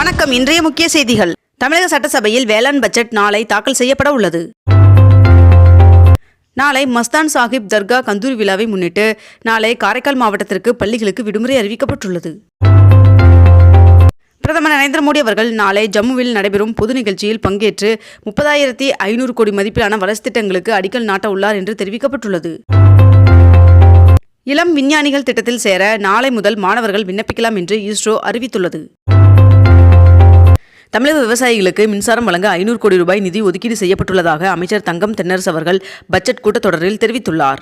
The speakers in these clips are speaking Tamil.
வணக்கம். இன்றைய முக்கிய செய்திகள். தமிழக சட்டசபையில் வேளாண் பட்ஜெட் நாளை தாக்கல் செய்யப்பட உள்ளது. நாளை மஸ்தான் சாஹிப் தர்கா கந்தூரி விழாவை முன்னிட்டு நாளை காரைக்கால் மாவட்டத்திற்கு பள்ளிகளுக்கு விடுமுறை அறிவிக்கப்பட்டுள்ளது. பிரதமர் நரேந்திர மோடி அவர்கள் நாளை ஜம்முவில் நடைபெறும் பொது நிகழ்ச்சியில் பங்கேற்று முப்பதாயிரத்தி ஐநூறு கோடி மதிப்பிலான வளர்ச்சி திட்டங்களுக்கு அடிக்கல் நாட்ட உள்ளார் என்று தெரிவிக்கப்பட்டுள்ளது. இளம் விஞ்ஞானிகள் திட்டத்தில் சேர நாளை முதல் மாணவர்கள் விண்ணப்பிக்கலாம் என்று இஸ்ரோ அறிவித்துள்ளது. தமிழக விவசாயிகளுக்கு மின்சாரம் வழங்க ஐநூறு கோடி ரூபாய் நிதி ஒதுக்கீடு செய்யப்பட்டுள்ளதாக அமைச்சர் தங்கம் தென்னரசு அவர்கள் பட்ஜெட் கூட்டத்தொடரில் தெரிவித்துள்ளார்.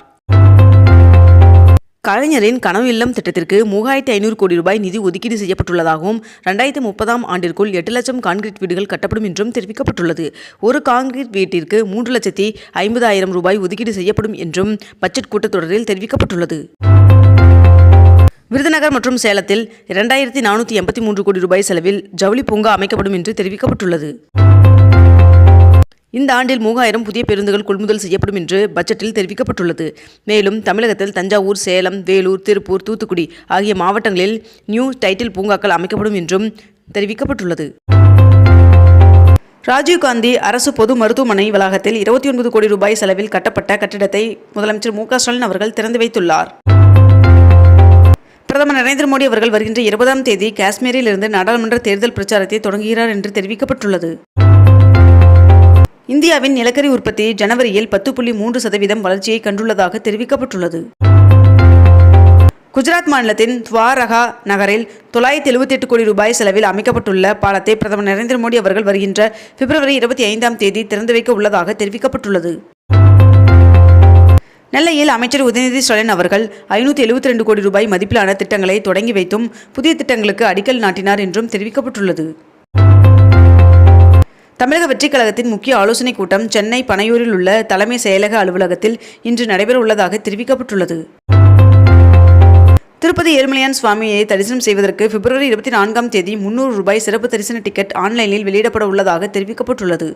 கலைஞரின் கனவு இல்லம் திட்டத்திற்கு மூவாயிரத்தி ஐநூறு கோடி ரூபாய் நிதி ஒதுக்கீடு செய்யப்பட்டுள்ளதாகவும் ரெண்டாயிரத்தி முப்பதாம் ஆண்டிற்குள் எட்டு லட்சம் கான்கிரீட் வீடுகள் கட்டப்படும் என்றும் தெரிவிக்கப்பட்டுள்ளது. ஒரு கான்கிரீட் வீட்டிற்கு மூன்று லட்சத்தி ஐம்பதாயிரம் ரூபாய் ஒதுக்கீடு செய்யப்படும் என்றும் பட்ஜெட் கூட்டத்தொடரில் தெரிவிக்கப்பட்டுள்ளது. விருதுநகர் மற்றும் சேலத்தில் இரண்டாயிரத்தி நானூற்றி எண்பத்தி மூன்று கோடி ரூபாய் செலவில் ஜவுளி பூங்கா அமைக்கப்படும் என்று தெரிவிக்கப்பட்டுள்ளது. இந்த ஆண்டில் மூவாயிரம் புதிய பேருந்துகள் கொள்முதல் செய்யப்படும் என்று பட்ஜெட்டில் தெரிவிக்கப்பட்டுள்ளது. மேலும் தமிழகத்தில் தஞ்சாவூர் சேலம் வேலூர் திருப்பூர் தூத்துக்குடி ஆகிய மாவட்டங்களில் நியூ டைட்டில் பூங்காக்கள் அமைக்கப்படும் என்றும் தெரிவிக்கப்பட்டுள்ளது. ராஜீவ்காந்தி அரசு பொது மருத்துவமனை வளாகத்தில் இருபத்தி ஒன்பது கோடி ரூபாய் செலவில் கட்டப்பட்ட கட்டிடத்தை முதலமைச்சர் மு க ஸ்டாலின் அவர்கள் திறந்து வைத்துள்ளார். நரேந்திர மோடி அவர்கள் வருகின்ற இருபதாம் தேதி காஷ்மீரில் இருந்து நாடாளுமன்ற தேர்தல் பிரச்சாரத்தை தொடங்குகிறார் என்று தெரிவிக்கப்பட்டுள்ளது. இந்தியாவின் நிலக்கரி உற்பத்தி ஜனவரியில் பத்து புள்ளி மூன்று சதவீதம் வளர்ச்சியை கண்டுள்ளதாக தெரிவிக்கப்பட்டுள்ளது. குஜராத் மாநிலத்தின் துவாரகா நகரில் தொள்ளாயிரத்தி எழுபத்தி எட்டு கோடி ரூபாய் செலவில் அமைக்கப்பட்டுள்ள பாலத்தை பிரதமர் நரேந்திர மோடி அவர்கள் வருகின்ற பிப்ரவரி இருபத்தி ஐந்தாம் தேதி திறந்து வைக்க உள்ளதாக தெரிவிக்கப்பட்டுள்ளது. நெல்லையில் அமைச்சர் உதயநிதி ஸ்டாலின் அவர்கள் ஐநூற்றி எழுபத்தி ரெண்டு கோடி ரூபாய் மதிப்பிலான திட்டங்களை தொடங்கி வைத்தும் புதிய திட்டங்களுக்கு அடிக்கல் நாட்டினார் என்றும் தெரிவிக்கப்பட்டுள்ளது. தமிழக வெற்றிக் கழகத்தின் முக்கிய ஆலோசனைக் கூட்டம் சென்னை பனையூரில் உள்ள தலைமை செயலக அலுவலகத்தில் இன்று நடைபெற உள்ளதாக தெரிவிக்கப்பட்டுள்ளது. திருப்பதி ஏழுமலையான் சுவாமியை தரிசனம் செய்வதற்கு பிப்ரவரி இருபத்தி நான்காம் தேதி முன்னூறு ரூபாய் சிறப்பு தரிசன டிக்கெட் ஆன்லைனில் வெளியிடப்பட உள்ளதாக தெரிவிக்கப்பட்டுள்ளது.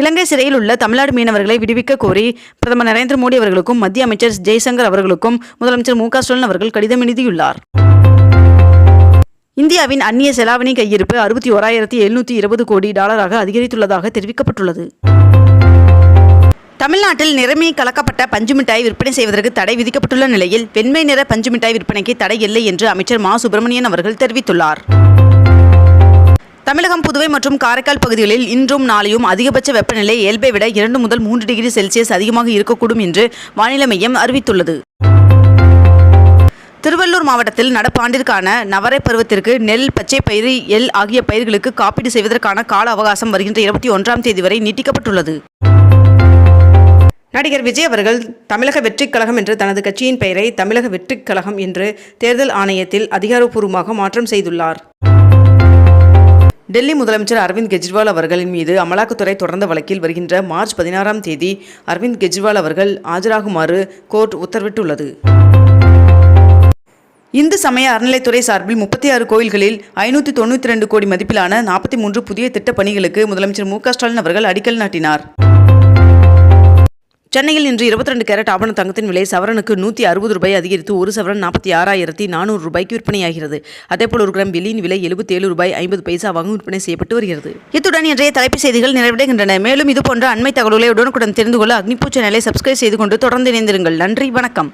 இலங்கை சிறையில் உள்ள தமிழ்நாடு மீனவர்களை விடுவிக்க கோரி பிரதமர் நரேந்திர மோடி அவர்களுக்கும் மத்திய அமைச்சர் ஜெய்சங்கர் அவர்களுக்கும் முதலமைச்சர் மு க ஸ்டாலின் அவர்கள் கடிதம் எழுதியுள்ளார். இந்தியாவின் அந்நிய செலாவணி கையிருப்பு அறுபத்தி ஓராயிரத்தி எழுநூற்றி இருபது கோடி டாலராக அதிகரித்துள்ளதாக தெரிவிக்கப்பட்டுள்ளது. தமிழ்நாட்டில் நிறமே கலக்கப்பட்ட பஞ்சு மிட்டாய் விற்பனை செய்வதற்கு தடை விதிக்கப்பட்டுள்ள நிலையில் வெண்மை நிற பஞ்சு மிட்டாய் விற்பனைக்கு தடை இல்லை என்று அமைச்சர் மா சுப்பிரமணியன் அவர்கள் தெரிவித்துள்ளார். தமிழகம் புதுவை மற்றும் காரைக்கால் பகுதிகளில் இன்றும் நாளையும் அதிகபட்ச வெப்பநிலை இயல்பை விட இரண்டு முதல் மூன்று டிகிரி செல்சியஸ் அதிகமாக இருக்கக்கூடும் என்று வானிலை மையம் அறிவித்துள்ளது. திருவள்ளூர் மாவட்டத்தில் நடப்பாண்டிற்கான நவரை பருவத்திற்கு நெல் பச்சை பயிறு எல் ஆகிய பயிர்களுக்கு காப்பீடு செய்வதற்கான கால அவகாசம் வருகின்ற இருபத்தி ஒன்றாம் தேதி வரை நீட்டிக்கப்பட்டுள்ளது. நடிகர் விஜய் அவர்கள் தமிழக வெற்றிக் கழகம் என்று தனது கட்சியின் பெயரை தமிழக வெற்றிக் கழகம் என்று தேர்தல் ஆணையத்தில் அதிகாரப்பூர்வமாக மாற்றம் செய்துள்ளார். டெல்லி முதலமைச்சர் அரவிந்த் கெஜ்ரிவால் அவர்களின் மீது அமலாக்கத்துறை தொடர்ந்த வழக்கில் வருகின்ற மார்ச் பதினாறாம் தேதி அரவிந்த் கெஜ்ரிவால் அவர்கள் ஆஜராகுமாறு கோர்ட் உத்தரவிட்டுள்ளது. இந்து சமய அறநிலைத்துறை சார்பில் முப்பத்தி ஆறு கோயில்களில் ஐநூற்றி தொண்ணூற்றி ரெண்டு கோடி மதிப்பிலான நாற்பத்தி மூன்று புதிய திட்டப் பணிகளுக்கு முதலமைச்சர் மு க ஸ்டாலின் அவர்கள் அடிக்கல் நாட்டினார். சென்னையில் இன்று இருபத்தி ரெண்டு கேரட் ஆபண தங்கத்தின் விலை சவரனுக்கு நூற்றி அறுபது ரூபாய் அதிகரித்து ஒரு சவரன் நாற்பத்தி ஆறாயிரத்தி நானூறு ரூபாய்க்கு விற்பனையாகிறது. அதேபோல் ஒரு கிராம் வெள்ளியின் விலை எழுபத்தி ஏழு ரூபாய் ஐம்பது பைசாவாகவும் விற்பனை செய்யப்பட்டு வருகிறது. இத்துடன் இன்றைய தலைப்பு செய்திகள் நிறைவடைகின்றன. மேலும் இதுபோன்ற அண்மை தகவல்களை உடனுக்குடன் தெரிந்து கொள்ள அக்னிபூ சேனலை சப்ஸ்கிரைப் செய்து கொண்டு தொடர்ந்து இணைந்திருங்கள். நன்றி வணக்கம்.